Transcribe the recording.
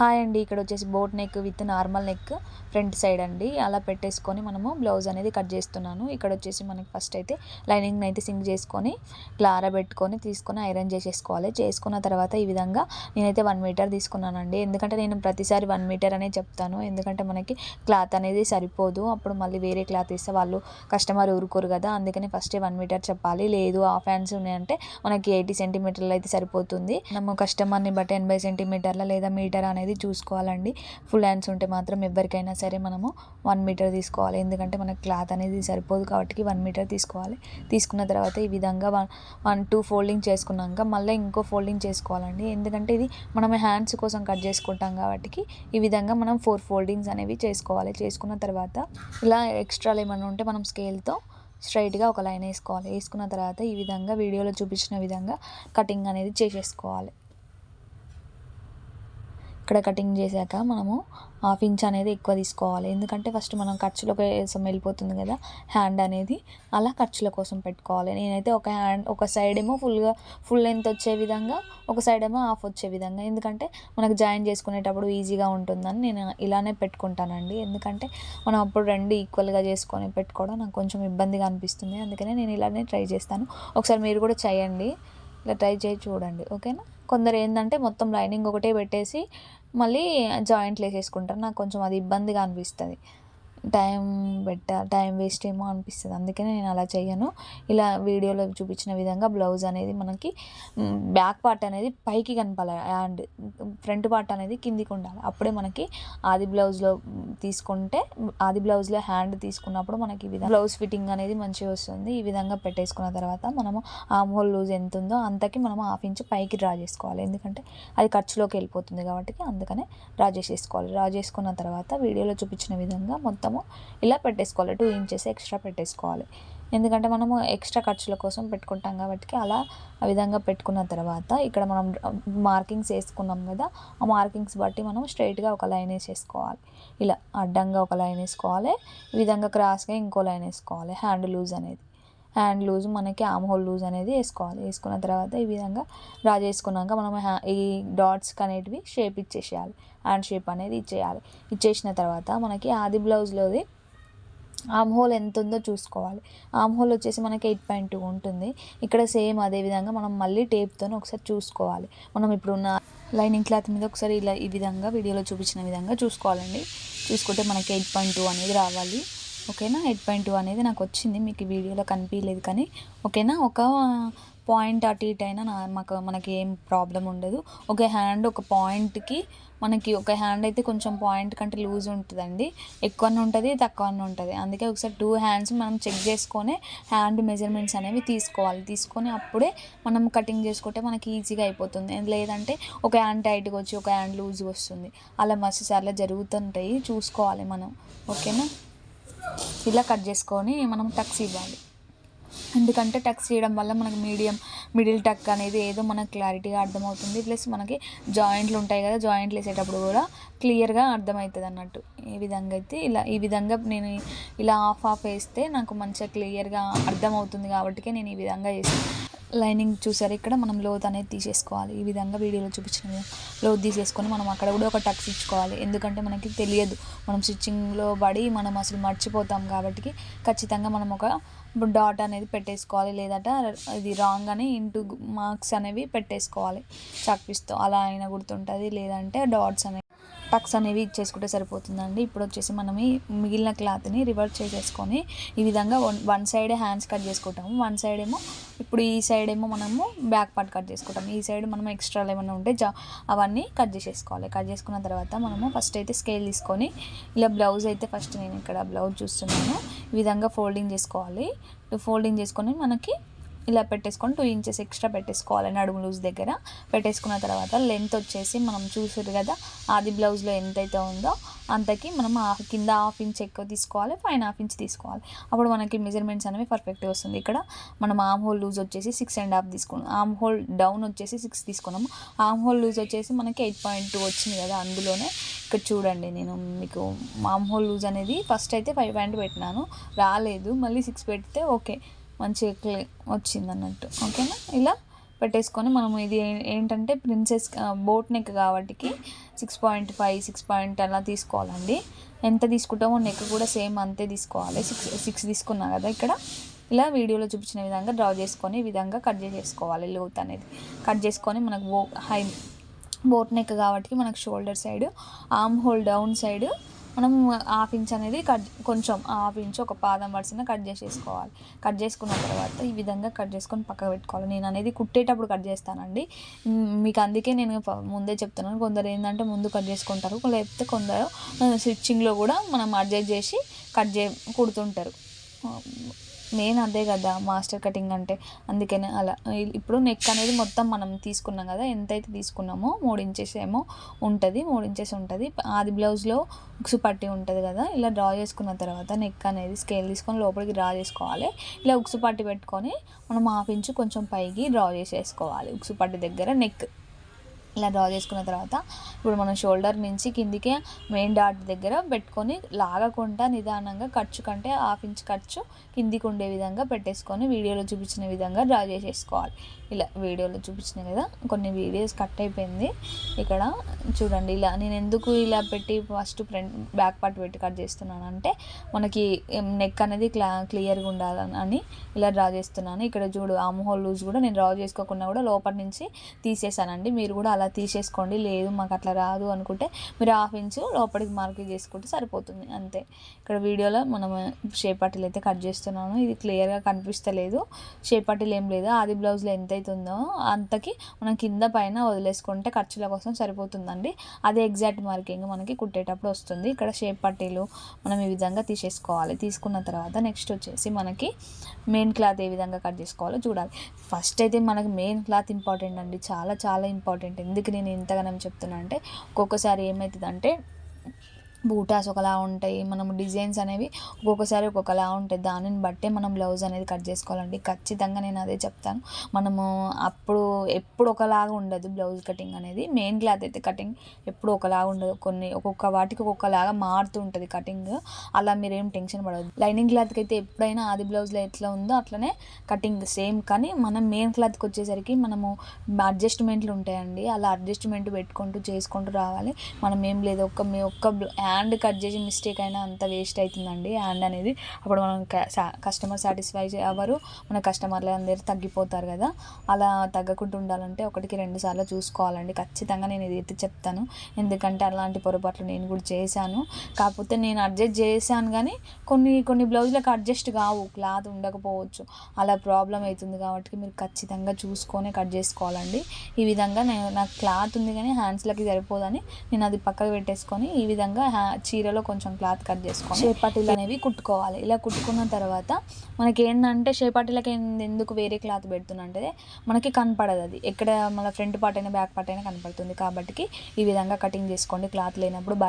Hi అండి. ఇక్కడ వచ్చేసి boat neck with normal neck front side అండి. అలా పెట్టేసుకొని మనము బ్లౌజ్ అనేది కట్ చేస్తున్నాను. ఇక్కడ వచ్చేసి మనకి ఫస్ట్ అయితే లైనింగ్ అయితే సింక్ చేసుకొని ఇట్లా ఆరబెట్టుకొని తీసుకొని ఐరన్ చేసేసుకోవాలి. చేసుకున్న తర్వాత ఈ విధంగా నేనైతే వన్ మీటర్ తీసుకున్నానండి. ఎందుకంటే నేను ప్రతిసారి వన్ మీటర్ అనే చెప్తాను. ఎందుకంటే మనకి క్లాత్ అనేది సరిపోదు. అప్పుడు మళ్ళీ వేరే క్లాత్ ఇస్తే వాళ్ళు కస్టమర్ ఊరుకోరు కదా. అందుకని ఫస్టే వన్ మీటర్ చెప్పాలి. లేదు హాఫ్ హ్యాండ్స్ ఉన్నాయంటే మనకి ఎయిటీ సెంటీమీటర్లు అయితే సరిపోతుంది. మనము కస్టమర్ని బట్టి ఎనభై సెంటీమీటర్ల లేదా మీటర్ అనేది చూసుకోవాలండి. ఫుల్ హ్యాండ్స్ ఉంటే మాత్రం ఎవరికైనా సరే మనము వన్ మీటర్ తీసుకోవాలి. ఎందుకంటే మనకు క్లాత్ అనేది సరిపోదు కాబట్టి వన్ మీటర్ తీసుకోవాలి. తీసుకున్న తర్వాత ఈ విధంగా వన్ వన్ టూ ఫోల్డింగ్ చేసుకున్నాక మళ్ళీ ఇంకో ఫోల్డింగ్ చేసుకోవాలండి. ఎందుకంటే ఇది మనం హ్యాండ్స్ కోసం కట్ చేసుకుంటాం కాబట్టి ఈ విధంగా మనం ఫోర్ ఫోల్డింగ్స్ అనేవి చేసుకోవాలి. చేసుకున్న తర్వాత ఇలా ఎక్స్ట్రాలు ఏమైనా ఉంటే మనం స్కేల్తో స్ట్రైట్గా ఒక లైన్ వేసుకోవాలి. వేసుకున్న తర్వాత ఈ విధంగా వీడియోలో చూపించిన విధంగా కటింగ్ అనేది చేసేసుకోవాలి. అక్కడ కటింగ్ చేశాక మనము హాఫ్ ఇంచ్ అనేది ఎక్కువ తీసుకోవాలి. ఎందుకంటే ఫస్ట్ మనం ఖర్చుల కోసం వెళ్ళిపోతుంది కదా హ్యాండ్ అనేది అలా ఖర్చుల కోసం పెట్టుకోవాలి. నేనైతే ఒక హ్యాండ్ ఒక సైడ్ ఏమో ఫుల్గా ఫుల్ లెంత్ వచ్చే విధంగా ఒక సైడ్ ఏమో హాఫ్ వచ్చే విధంగా. ఎందుకంటే మనకు జాయిన్ చేసుకునేటప్పుడు ఈజీగా ఉంటుందని నేను ఇలానే పెట్టుకుంటానండి. ఎందుకంటే మనం అప్పుడు రెండు ఈక్వల్గా చేసుకొని పెట్టుకోవడం నాకు కొంచెం ఇబ్బందిగా అనిపిస్తుంది. అందుకనే నేను ఇలానే ట్రై చేస్తాను. ఒకసారి మీరు కూడా చేయండి. ఇలా ట్రై చేసి చూడండి. ఓకేనా? కొందరు ఏంటంటే మొత్తం లైనింగ్ ఒకటే పెట్టేసి మళ్ళీ జాయింట్లు వేసేసుకుంటారు. నాకు కొంచెం అది ఇబ్బందిగా అనిపిస్తుంది. టైం పెట్టా టైం వేస్ట్ ఏమో అనిపిస్తుంది. అందుకనే నేను అలా చేయను ఇలా వీడియోలో చూపించిన విధంగా బ్లౌజ్ అనేది మనకి బ్యాక్ పార్ట్ అనేది పైకి కనపాలి అండ్ ఫ్రంట్ పార్ట్ అనేది కిందికి ఉండాలి. అప్పుడే మనకి ఆది బ్లౌజ్లో తీసుకుంటే ఆది బ్లౌజ్లో హ్యాండ్ తీసుకున్నప్పుడు మనకి ఈ విధంగా బ్లౌజ్ ఫిట్టింగ్ అనేది మంచిగా వస్తుంది. ఈ విధంగా పెట్టేసుకున్న తర్వాత మనము ఆమ్ హోల్ లూజ్ ఎంత ఉందో అంతకి మనం హాఫ్ ఇంచ్ పైకి డ్రా చేసుకోవాలి. ఎందుకంటే అది ఖర్చులోకి వెళ్ళిపోతుంది కాబట్టి అందుకనే డ్రా చేసేసుకోవాలి. డ్రా చేసుకున్న తర్వాత వీడియోలో చూపించిన విధంగా మొత్తం మొత్తము ఇలా పెట్టేసుకోవాలి. టూ ఇంచెస్ ఎక్స్ట్రా పెట్టేసుకోవాలి. ఎందుకంటే మనము ఎక్స్ట్రా ఖర్చుల కోసం పెట్టుకుంటాం కాబట్టి అలా ఆ విధంగా పెట్టుకున్న తర్వాత ఇక్కడ మనం మార్కింగ్స్ వేసుకున్నాం కదా ఆ మార్కింగ్స్ బట్టి మనం స్ట్రైట్గా ఒక లైన్ వేసేసుకోవాలి. ఇలా అడ్డంగా ఒక లైన్ వేసుకోవాలి. ఈ విధంగా క్రాస్గా ఇంకో లైన్ వేసుకోవాలి. హ్యాండ్ లూజ్ అనేది. హ్యాండ్ లూజ్ మనకి ఆమ్ హోల్ లూజ్ అనేది వేసుకోవాలి. వేసుకున్న తర్వాత ఈ విధంగా డ్రా చేసుకున్నాక మనం ఈ డాట్స్ అనేటివి షేప్ ఇచ్చేసేయాలి. హ్యాండ్ షేప్ అనేది ఇచ్చేయాలి. ఇచ్చేసిన తర్వాత మనకి ఆది బ్లౌజ్లోది ఆమ్ హోల్ ఎంత ఉందో చూసుకోవాలి. ఆమ్ హోల్ వచ్చేసి మనకి ఎయిట్ పాయింట్ టూ ఉంటుంది. ఇక్కడ సేమ్ అదే విధంగా మనం మళ్ళీ టేప్తో ఒకసారి చూసుకోవాలి. మనం ఇప్పుడున్న లైనింగ్ క్లాత్ మీద ఒకసారి ఇలా ఈ విధంగా వీడియోలో చూపించిన విధంగా చూసుకోవాలండి. చూసుకుంటే మనకి ఎయిట్ పాయింట్ టూ అనేది రావాలి. ఓకేనా? ఎయిట్ పాయింట్ టూ అనేది నాకు వచ్చింది మీకు వీడియోలో కనిపించలేదు కానీ ఓకేనా? ఒక పాయింట్ అటు ఇటు అయినా నా మాకు మనకి ఏం ప్రాబ్లం ఉండదు. ఒక హ్యాండ్ ఒక పాయింట్కి మనకి ఒక హ్యాండ్ అయితే కొంచెం పాయింట్ కంటే లూజ్ ఉంటుందండి. ఎక్కువ ఉంటుంది తక్కువ ఉంటుంది. అందుకే ఒకసారి టూ హ్యాండ్స్ మనం చెక్ చేసుకొని హ్యాండ్ మెజర్మెంట్స్ అనేవి తీసుకోవాలి. తీసుకొని అప్పుడే మనం కటింగ్ చేసుకుంటే మనకి ఈజీగా అయిపోతుంది. లేదంటే ఒక హ్యాండ్ టైట్గా వచ్చి ఒక హ్యాండ్ లూజ్గా వస్తుంది. అలా మస్తు సార్లు జరుగుతుంటాయి. చూసుకోవాలి మనం. ఓకేనా? ఇలా కట్ చేసుకొని మనం టక్స్ ఇవ్వాలి. ఎందుకంటే టక్స్ చేయడం వల్ల మనకి మీడియం మిడిల్ టక్ అనేది ఏదో మనకు క్లారిటీగా అర్థమవుతుంది. ప్లస్ మనకి జాయింట్లు ఉంటాయి కదా జాయింట్లు వేసేటప్పుడు కూడా క్లియర్గా అర్థమవుతుంది అన్నట్టు. ఈ విధంగా అయితే ఇలా ఈ విధంగా నేను ఇలా ఆఫ్ ఆఫ్ వేస్తే నాకు మంచిగా క్లియర్గా అర్థమవుతుంది కాబట్టి నేను ఈ విధంగా వేస్తాను లైనింగ్ చూసారు. ఇక్కడ మనం లోత్ అనేది తీసేసుకోవాలి. ఈ విధంగా వీడియోలో చూపించిన విధంగా లోత్ తీసేసుకొని మనం అక్కడ కూడా ఒక టక్స్ ఇచ్చుకోవాలి. ఎందుకంటే మనకి తెలియదు. మనం స్టిచ్చింగ్లో పడి మనం అసలు మర్చిపోతాం కాబట్టి ఖచ్చితంగా మనం ఒక డాట్ అనేది పెట్టేసుకోవాలి. లేదంటే ఇది రాంగ్ అని ఇంటూ మార్క్స్ అనేవి పెట్టేసుకోవాలి. చాక్పీస్తో అలా అయినా గుర్తుంటుంది. లేదంటే డాట్స్ అనేవి టక్స్ అనేవి ఇచ్చేసుకుంటే సరిపోతుందండి. ఇప్పుడు వచ్చేసి మనం మిగిలిన క్లాత్ని రివర్స్ చేసేసుకొని ఈ విధంగా one one side hands cut చేసుకుంటాము. వన్ సైడ్ ఏమో ఇప్పుడు ఈ సైడ్ ఏమో మనము బ్యాక్ పార్ట్ కట్ చేసుకుంటాం ఈ సైడ్ మనం ఎక్స్ట్రాలు ఏమైనా ఉంటే జా అవన్నీ కట్ చేసేసుకోవాలి. కట్ చేసుకున్న తర్వాత మనము ఫస్ట్ అయితే స్కేల్ తీసుకొని ఇలా బ్లౌజ్ అయితే ఫస్ట్ నేను ఇక్కడ బ్లౌజ్ చూస్తున్నాను. ఈ విధంగా ఫోల్డింగ్ చేసుకోవాలి. ఫోల్డింగ్ చేసుకొని మనకి ఇలా పెట్టేసుకొని టూ ఇంచెస్ ఎక్స్ట్రా పెట్టేసుకోవాలి నడుము లూజ్ దగ్గర. పెట్టేసుకున్న తర్వాత లెంత్ వచ్చేసి మనం చూసారు కదా ఆది బ్లౌజ్లో ఎంతైతే ఉందో అంతకి మనం హాఫ్ కింద హాఫ్ ఇంచ్ ఎక్కువ తీసుకోవాలి పైన హాఫ్ ఇంచ్ తీసుకోవాలి. అప్పుడు మనకి మెజర్మెంట్స్ అనేవి పర్ఫెక్ట్గా వస్తుంది. ఇక్కడ మనం ఆమ్ హోల్ లూజ్ వచ్చేసి సిక్స్ అండ్ హాఫ్ తీసుకున్నాం. ఆమ్ హోల్ డౌన్ వచ్చేసి సిక్స్ తీసుకున్నాము. ఆమ్ హోల్ లూజ్ వచ్చేసి మనకి ఎయిట్ పాయింట్ టూ వచ్చింది కదా అందులోనే. ఇక్కడ చూడండి నేను మీకు ఆమ్ హోల్ లూజ్ అనేది ఫస్ట్ అయితే ఫైవ్ పాయింట్ పెట్టినాను. రాలేదు. మళ్ళీ సిక్స్ పెడితే ఓకే మంచిగా వచ్చింది అన్నట్టు ఓకేనా? ఇలా పెట్టేసుకొని మనం ఇది ఏంటంటే ప్రిన్సెస్ బోట్ నెక్ కాబట్టి six point five six point అలా తీసుకోవాలండి. ఎంత తీసుకుంటామో నెక్ కూడా సేమ్ అంతే తీసుకోవాలి. సిక్స్ సిక్స్ తీసుకున్నా కదా ఇక్కడ. ఇలా వీడియోలో చూపించిన విధంగా డ్రా చేసుకొని ఈ విధంగా కట్ చేసేసుకోవాలి లోత్ అనేది. కట్ చేసుకొని మనకు బో హై బోట్ నెక్ కాబట్టి మనకు shoulder side armhole down side మనం హాఫ్ ఇంచ్ అనేది కట్ కొంచెం హాఫ్ ఇంచ్ ఒక పాదం వరుసన కట్ చేసేసుకోవాలి. కట్ చేసుకున్న తర్వాత ఈ విధంగా కట్ చేసుకొని పక్కకు పెట్టుకోవాలి. నేను అనేది కుట్టేటప్పుడు కట్ చేస్తానండి. మీకు అందుకే నేను ముందే చెప్తున్నాను. కొందరు ఏంటంటే ముందు కట్ చేసుకుంటారు. లేకపోతే కొందరు స్టిచ్చింగ్లో కూడా మనం అడ్జస్ట్ చేసి కట్ చే కుడుతుంటారు. మెయిన్ అదే కదా మాస్టర్ కటింగ్ అంటే. అందుకనే అలా ఇప్పుడు నెక్ అనేది మొత్తం మనం తీసుకున్నాం కదా ఎంతైతే తీసుకున్నామో మూడు ఇంచెస్ ఏమో ఉంటుంది మూడు ఇంచెస్ ఉంటుంది. ఆది బ్లౌజ్లో ఉక్స్ పట్టి ఉంటుంది కదా ఇలా డ్రా చేసుకున్న తర్వాత నెక్ అనేది స్కేల్ తీసుకొని లోపలికి డ్రా చేసుకోవాలి. ఇలా ఉక్సు పట్టి పెట్టుకొని మనం హాఫ్ ఇంచు కొంచెం పైకి డ్రా చేసేసుకోవాలి ఉక్సు పట్టి దగ్గర నెక్ ఇలా డ్రా చేసుకున్న తర్వాత ఇప్పుడు మనం షోల్డర్ నుంచి కిందికి మెయిన్ డాట్ దగ్గర పెట్టుకొని లాగకుండా నిదానంగా ఖర్చు కంటే హాఫ్ ఇంచ్ ఖర్చు కిందికి ఉండే విధంగా పెట్టేసుకొని వీడియోలో చూపించిన విధంగా డ్రా చేసేసుకోవాలి. ఇలా వీడియోలో చూపించిన కదా కొన్ని వీడియోస్ కట్ అయిపోయింది. ఇక్కడ చూడండి ఇలా నేను ఎందుకు ఇలా పెట్టి ఫస్ట్ ఫ్రంట్ బ్యాక్ పార్ట్ పెట్టి కట్ చేస్తున్నాను అంటే మనకి నెక్ అనేది క్లా క్లియర్గా ఉండాలని అని ఇలా డ్రా చేస్తున్నాను. ఇక్కడ చూడు ఆమ్ హోల్ లూజ్ కూడా నేను డ్రా చేసుకోకుండా కూడా లోపల నుంచి తీసేసానండి. మీరు కూడా అలా తీసేసుకోండి. లేదు మాకు అట్లా రాదు అనుకుంటే మీరు హాఫ్ ఇంచు లోపలికి మార్క్ చేసుకుంటే సరిపోతుంది. అంతే. ఇక్కడ వీడియోలో మనం షేప్ అయితే కట్ చేస్తున్నాను. ఇది క్లియర్గా కనిపిస్తలేదు. షేప్ ఏం లేదు. ఆది బ్లౌజ్లో ఎంత అవుతుందో అంతకి మనం కింద పైన వదిలేసుకుంటే ఖర్చుల కోసం సరిపోతుందండి. అదే ఎగ్జాక్ట్ మార్కింగ్ మనకి కుట్టేటప్పుడు వస్తుంది. ఇక్కడ షేప్ పట్టీలు మనం ఈ విధంగా తీసేసుకోవాలి. తీసుకున్న తర్వాత నెక్స్ట్ వచ్చేసి మనకి మెయిన్ క్లాత్ ఏ విధంగా కట్ చేసుకోవాలో చూడాలి. ఫస్ట్ అయితే మనకి మెయిన్ క్లాత్ ఇంపార్టెంట్ అండి. చాలా చాలా ఇంపార్టెంట్. ఎందుకు నేను ఇంతగానం చెప్తున్నా అంటే ఒక్కొక్కసారి ఏమవుతుందంటే బూటాస్ ఒకలా ఉంటాయి. మనం డిజైన్స్ అనేవి ఒక్కొక్కసారి ఒక్కొక్కలా ఉంటాయి. దానిని బట్టే మనం బ్లౌజ్ అనేది కట్ చేసుకోవాలండి. ఖచ్చితంగా నేను అదే చెప్తాను. మనము అప్పుడు ఎప్పుడు ఒకలాగా ఉండదు బ్లౌజ్ కటింగ్ అనేది. మెయిన్ క్లాత్ అయితే కటింగ్ ఎప్పుడు ఒకలాగా ఉండదు. కొన్ని ఒక్కొక్క వాటికి ఒక్కొక్కలాగా మారుతూ ఉంటుంది కటింగ్. అలా మీరేం టెన్షన్ పడదు లైనింగ్ క్లాత్కి అయితే ఎప్పుడైనా ఆది బ్లౌజ్లో ఎట్లా ఉందో అట్లనే కటింగ్ సేమ్. కానీ మనం మెయిన్ క్లాత్కి వచ్చేసరికి మనము అడ్జస్ట్మెంట్లు ఉంటాయండి. అలా అడ్జస్ట్మెంట్ పెట్టుకుంటూ చేసుకుంటూ రావాలి. మనం ఏం లేదు. ఒక్క మీ ఒక్క హ్యాండ్ కట్ చేసి మిస్టేక్ అయినా అంత వేస్ట్ అవుతుందండి. హ్యాండ్ అనేది అప్పుడు మనం కస్టమర్ సాటిస్ఫై అవ్వరు. మన కస్టమర్లు అందరు తగ్గిపోతారు కదా. అలా తగ్గకుండా ఉండాలంటే ఒకటికి రెండు సార్లు చూసుకోవాలండి. ఖచ్చితంగా నేను ఇది ఎత్తి చెప్తాను. ఎందుకంటే అలాంటి పొరపాట్లు నేను కూడా చేశాను. కాకపోతే నేను అడ్జస్ట్ చేశాను కానీ కొన్ని కొన్ని బ్లౌజులకు అడ్జస్ట్ కావు. క్లాత్ ఉండకపోవచ్చు. అలా ప్రాబ్లం అవుతుంది కాబట్టి మీరు ఖచ్చితంగా చూసుకొని కట్ చేసుకోవాలండి. ఈ విధంగా నేను నాకు క్లాత్ ఉంది కానీ హ్యాండ్స్లకి సరిపోదని నేను అది పక్కకు పెట్టేసుకొని ఈ విధంగా చీరలో కొంచెం క్లాత్ కట్ చేసుకొని షేపటీలు అనేవి కుట్టుకోవాలి. ఇలా కుట్టుకున్న తర్వాత మనకి ఏంటంటే షేపటీలకి ఎందుకు వేరే క్లాత్ పెడుతున్నా అంటే మనకి కనపడదు అది. ఎక్కడ మన ఫ్రంట్ పార్ట్ అయినా బ్యాక్ పార్ట్ అయినా కనపడుతుంది. కాబట్టి ఈ విధంగా కటింగ్ చేసుకోండి. క్లాత్ లేనప్పుడు బయ